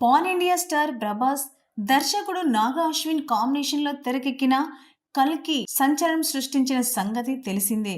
Pan India star Prabhas దర్శకుడు నాగా అశ్విన్ కాంబినేషన్లో తెరకెక్కిన కల్కి సంచలనం సృష్టించిన సంగతి తెలిసిందే.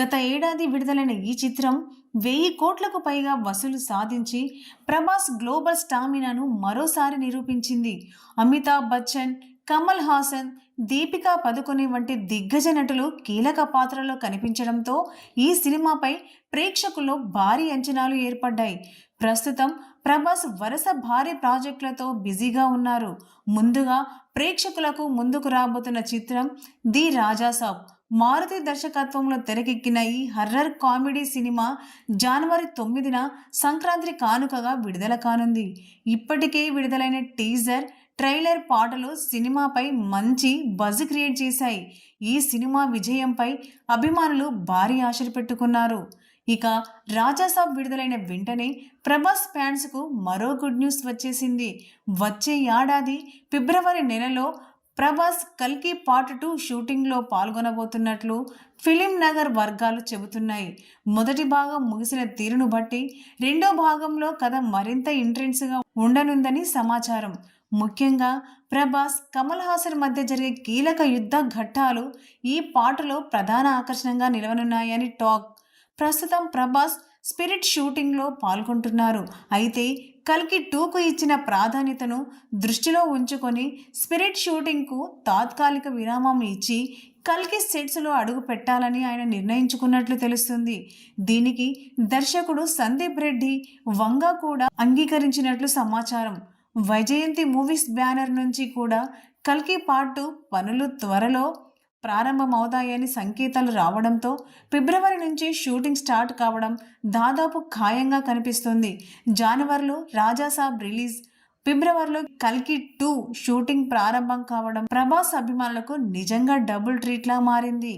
గత ఏడాది విడుదలైన ఈ చిత్రం వెయ్యి కోట్లకు పైగా వసూలు సాధించి ప్రభాస్ గ్లోబల్ స్టామినాను మరోసారి నిరూపించింది. అమితాబ్ బచ్చన్ కమల్ హాసన్ దీపికా పదుకొనే వంటి దిగ్గజ నటులు కీలక పాత్రలో కనిపించడంతో ఈ సినిమాపై ప్రేక్షకుల్లో భారీ అంచనాలు ఏర్పడ్డాయి. ప్రస్తుతం ప్రభాస్ వరుస భారీ ప్రాజెక్టులతో బిజీగా ఉన్నారు. ముందుగా ప్రేక్షకులకు ముందుకు రాబోతున్న చిత్రం ది రాజాసాబ్ మారుతి దర్శకత్వంలో తెరకెక్కిన ఈ హర్రర్ కామెడీ సినిమా జనవరి తొమ్మిదిన సంక్రాంతి కానుకగా విడుదల కానుంది. ఇప్పటికే విడుదలైన టీజర్ ట్రైలర్ పాటలు సినిమాపై మంచి బజ్ క్రియేట్ చేశాయి. ఈ సినిమా విజయంపై అభిమానులు భారీ ఆశలు పెట్టుకున్నారు. ఇక రాజాసాబ్ విడుదలైన వెంటనే ప్రభాస్ ఫ్యాన్స్కు మరో గుడ్ న్యూస్ వచ్చేసింది. వచ్చే ఏడాది ఫిబ్రవరి నెలలో ప్రభాస్ కల్కి పార్ట్ టూ షూటింగ్లో పాల్గొనబోతున్నట్లు ఫిలిం నగర్ వర్గాలు చెబుతున్నాయి. మొదటి భాగం ముగిసిన తీరును బట్టి రెండో భాగంలో కథ మరింత ఇంట్రెన్స్గా ఉండనుందని సమాచారం. ముఖ్యంగా ప్రభాస్ కమల్ హాసన్ మధ్య జరిగే కీలక యుద్ధ ఘట్టాలు ఈ పాటలో ప్రధాన ఆకర్షణగా నిలవనున్నాయని టాక్. ప్రస్తుతం ప్రభాస్ స్పిరిట్ షూటింగ్లో పాల్గొంటున్నారు. అయితే కల్కి టూకు ఇచ్చిన ప్రాధాన్యతను దృష్టిలో ఉంచుకొని స్పిరిట్ షూటింగ్కు తాత్కాలిక విరామం ఇచ్చి కల్కి సెట్స్లో అడుగు పెట్టాలని ఆయన నిర్ణయించుకున్నట్లు తెలుస్తుంది. దీనికి దర్శకుడు సందీప్ రెడ్డి వంగ కూడా అంగీకరించినట్లు సమాచారం. వైజయంతి మూవీస్ బ్యానర్ నుంచి కూడా కల్కి పార్ట్ పనులు త్వరలో ప్రారంభమవుతాయని సంకేతాలు రావడంతో ఫిబ్రవరి నుంచి షూటింగ్ స్టార్ట్ కావడం దాదాపు ఖాయంగా కనిపిస్తుంది. జనవరిలో రాజాసాబ్ రిలీజ్ ఫిబ్రవరిలో కల్కి టూ షూటింగ్ ప్రారంభం కావడం ప్రభాస్ అభిమానులకు నిజంగా డబుల్ ట్రీట్లా మారింది.